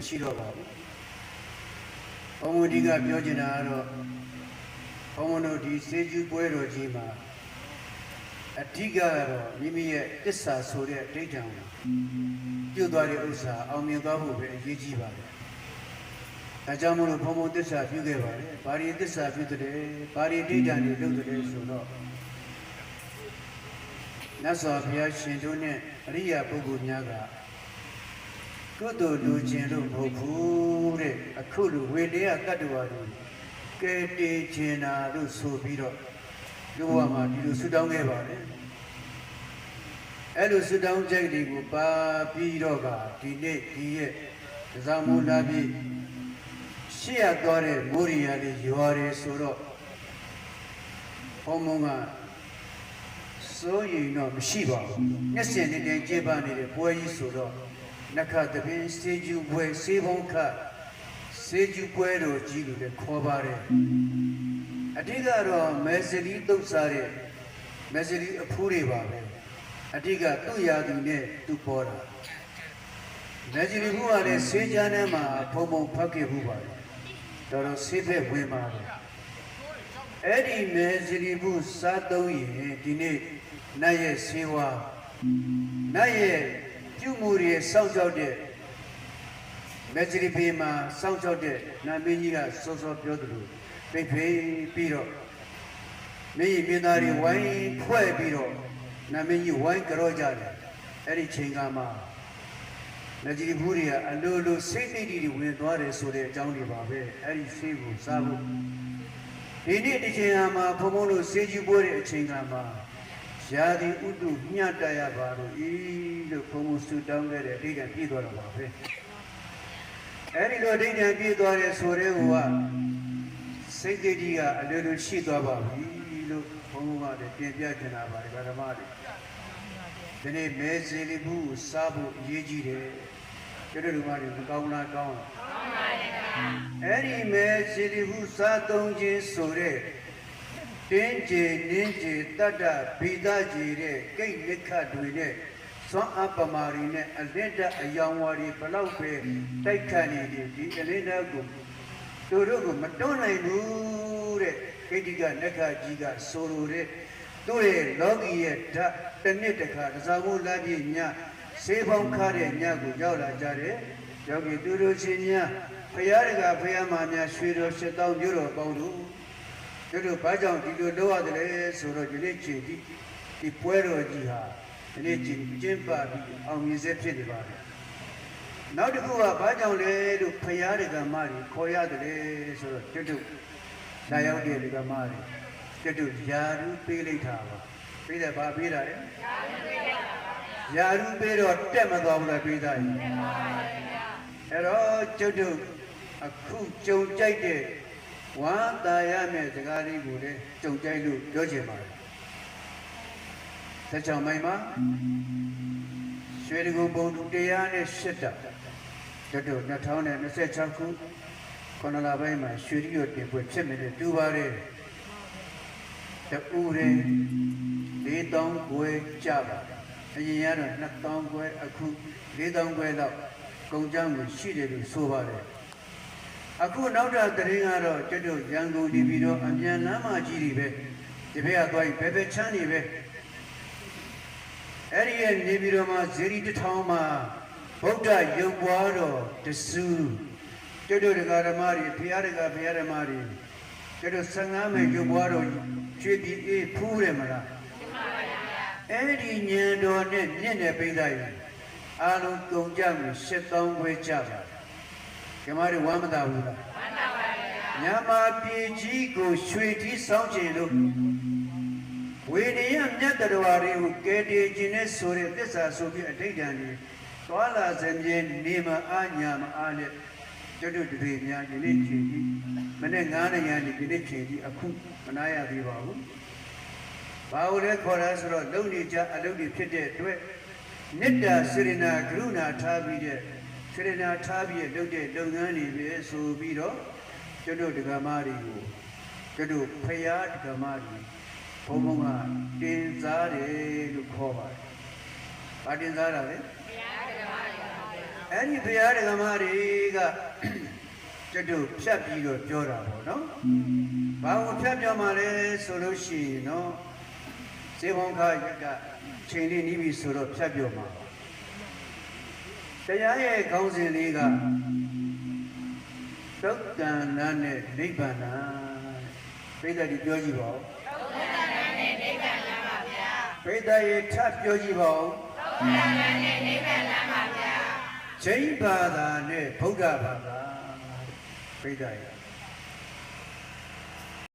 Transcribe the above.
မရှိတော့ပါဘူးဘုံမဒီကပြောချင်တာကတော့ဘုံမတို့ဒီစေကျူးပွဲတော်ကြီးမှာအဓိကကတော့မိမိရဲ့တစ္ဆာဆိုတဲ့ဒိဋ္ဌံကိုပြုတ်သွားတဲ့ဥစ္စာအောင်မြင်သွားဖို့ပဲအရေးကြီးပါတယ်။ဒါကြောင့်မို့လို့ဘုံဘုံတစ္ဆာပြုခဲ့ပါတယ်။ဘာရီတစ္ဆာပြုတဲ့ဘာရီဒိဋ္ဌံတွေလုပ်တဲ့ဆိုတော့မြတ်စွာဘုရားရှင်တို့နဲ့အရိယာပုဂ္ဂိုလ်များက ကုသိုလ်လူချင်းလို့မဟုတ်ဘူးတဲ့အခုလိုဝေတရားတတ္တဝါတွေကဲတည်ခြင်းနာလို့ဆိုပြီးတော့ဒီဘဝမှာဒီလိုဆုတောင်းခဲ့ပါတယ်အဲ့လိုဆုတောင်းချက်တွေကိုပါပြီးတော့ကဒီနေ့ဒီရဲ့သဇာမူလာပြီးရှေ့ရသွားတဲ့မိုးရီယာလေးရွာတယ်ဆိုတော့ဘုံဘုံကစိုးရင်တော့မရှိပါဘူးမျက်စင်နဲ့တင်ကျေပါနေတဲ့ပွဲကြီးဆိုတော့ နခတပင်စေကျူပွဲစေဘုံခစေကျူပွဲတော်ကြီးလို့လည်းခေါ်ပါတယ်အဓိကတော့မဲစလီတုတ်စားတဲ့မဲစလီအဖူးတွေပါပဲအဓိကသူ့ရာသူနဲ့သူ့ပေါ်တာမဲစလီဘုရားလည်းစေချမ်းထဲမှာဖုံဖုံဖတ်ခဲ့ဘူးပါတယ်တော်တော်ဆေးဖက်ဝင်ပါတယ်အဲ့ဒီမဲစလီဘုစားသုံးရင်ဒီနေ့နတ်ရဲ့ဆေးဝါးနတ်ရဲ့ ပြုမှုတွေစောင့်ကြောက်တဲ့မက်ဂျရီပေမှာစောင့်ကြောက်တဲ့နာမင်းကြီးကစောစောပြောသလိုပြိဖေးပြီးတော့မင်းကြီးမင်းသားတွေဝိုင်းဖွဲ့ပြီးတော့နာမင်းကြီးဝိုင်းကြောကြတယ်အဲ့ဒီချိန်ကမှမက်ဂျရီဘူးတွေကအလိုလိုစိတ်သိတိတွေဝင်သွားတယ်ဆိုတဲ့အကြောင်းတွေပါပဲအဲ့ဒီဆေးကိုစားဖို့ဒီနေ့ဒီချိန်မှာဘုံဘုံတို့ဆေးကြီးပွဲတဲ့အချိန်ကမှ ရာဒီဥတုညှတရပါလို့ဤလို့ဘုံဘုံဆူတောင်းခဲ့တဲ့အဋ္ဌံပြည့်သွားတော့ပါပဲအဲ့ဒီလိုအဋ္ဌံပြည့်သွားတဲ့ဆိုတဲ့ဟိုကစိတ်တည်းကြီးကအလိုလိုရှိသွားပါပြီလို့ဘုံဘုံကလည်းပြင်ပြချင်တာပါဓမ္မတွေဒီနေ့မဲစီလီဘူးကိုစားဖို့အရေးကြီးတယ်ကျွတ်တို့ကလည်းမကောင်းလားကောင်းလားအဲ့ဒီမဲစီလီဘူးစားသုံးခြင်းဆိုတဲ့ တင်းကျေနင်းကျေတတ္တဘိဒကြီးတဲ့ကိတ်လက်ခတ်တွေနဲ့သွမ်းအပမာရီနဲ့အလင့်တအယောင်ဝါရီဘလောက်ပဲတိုက်ခတ်နေတယ်ဒီအလင့်တကိုသူတို့ကမတွန်းနိုင်ဘူးတဲ့ကိတိကနက္ခကြီးကဆိုလိုတဲ့သူ့ရဲ့လောကီရဲ့ဓာတ်တစ်နှစ်တစ်ခါတစားမိုးလာပြည့်ညဆေးပေါင်းခါတဲ့ညကိုရောက်လာကြတယ်ယောဂီသူတို့ချင်းများဖရာတကဖရာမများရွှေတော်ရှစ်တောင်းမြို့တော်ပေါင်းတို့ တို့တို့ဘာကြောင့်ဒီလိုလုပ်ရတယ်လဲဆိုတော့ဒီနေ့ချိန်ဒီဒီပွဲတော်ကြီးဟာဒီနေ့ချိန်ကျင်းပပြီးအောင်မြင်စေဖြစ်နေပါတယ်နောက်တစ်ခုကဘာကြောင့်လဲလို့ဖရာတကမတွေခေါ်ရတယ်လေဆိုတော့တို့တို့လာရောက်တဲ့တကမတွေတို့တို့ယာရုပေးလိုက်တာပါပေးတယ်ဘာပေးတာလဲယာရုပေးတော့တက်မသွားဘူးလားပေးတာရင်အဲ့တော့ကျုပ်တို့အခုကြုံကြိုက်တဲ့ ဝမ်းသာရမယ့်စကားလေးကိုလည်းကြုံကြိုက်လို့ပြောချင်ပါတယ်ဆက်ချောင်းမိုင်းမှာရွှေတကူပုံတူတရားနဲ့ရှစ်တာကျုပ်တို့2026ခုခုနလပိုင်းမှာရွှေရီရတင်ပွဲဖြစ်မယ်တူပါတယ်တူရင်၄တောင်းခွဲကြပါအရင်ကတော့2တောင်းခွဲအခု၄တောင်းခွဲတော့ကုန်ကြမ်းကိုရှိတယ်လို့ဆိုပါတယ် အခုနောက်တာတရင်ကတော့ကျွတ်တို့ရန်ကုန်နေပြီးတော့အမြန်လမ်းမကြီးတွေပဲဒီဘက်ကသွားပြီးဘယ်ဘက်ချမ်းနေပဲအဲ့ဒီရဲ့နေပြီးတော့မှဇေရီတထောင်မှာဗုဒ္ဓရုပ်ပွားတော်တဆူကျွတ်တို့ဒကာဓမ္မတွေဖရာဒကာဖရာဓမ္မတွေကျွတ်တို့15မိနစ်ရုပ်ပွားတော်ကျွေးပြီးအေးဖူးတယ်မလားအဲ့ဒီညံတော်နဲ့မြင့်တဲ့ပိဿာယအားလုံးကုန်ကြမှု7000ခွဲကြပါ ကျမတို့ဝမ်းမသာဘူးလားဝမ်းသာပါဗျာညမာပြေကြီးကိုရွှေကြီးစောင်းကျင်လို့ဝေနေရမြတ်တော်တွေကိုကဲတည်ခြင်းနဲ့ဆိုတဲ့သစ္စာဆိုပြီးအဋ္ဌံတွေသွားလာစမြဲနေမအားညာမအားနဲ့ကျွတ်တို့တွေများဒီနေ့ချိန်ကြီးမနေ့9နှစ်ရနေဒီနေ့ချိန်ကြီးအခုမနာရသေးပါဘူးဘာလို့လဲခေါ်တာဆိုတော့လုံနေကြအလုပ်တွေဖြစ်တဲ့အတွက်မေတ္တာစေရနာကရုဏာထားပြီးတဲ့ စေရနာထားပြီးလုပ်တဲ့လုပ်ငန်းတွေပဲဆိုပြီးတော့ကျွတ်တို့ဒကမာတွေကိုကျွတ်တို့ဖရာဒကမာတွေဘုံဘုံကတင်စားတယ်လို့ခေါ်ပါတယ်။ဘာတင်စားတာလဲ။ဖရာဒကမာတွေအဲ့ဒီဖရာဒကမာတွေကကကျွတ်တို့ဖြတ်ပြီးတော့ပြောတာပေါ့နော်ဘာကိုဖြတ်ပြောမှလဲဆိုလို့ရှိရင်နော်ဇေဘုံခါရက်ကချိန်လေးနီးပြီဆိုတော့ဖြတ်ပြောမှာပါ တရားရဲ့ခေါင်းစဉ်လေးကသုတ်တန်နာနဲ့နိဗ္ဗာန်ပြိတ္တဒီပြောကြည့်ပါဦးသုတ်တန်နာနဲ့နိဗ္ဗာန်ပါဗျာပြိတ္တရေထပ်ပြောကြည့်ပါဦးသုတ်တန်နာနဲ့နိဗ္ဗာန်ပါဗျာချိန်ဘာသာနဲ့ဗုဒ္ဓဘာသာပြိတ္တရေ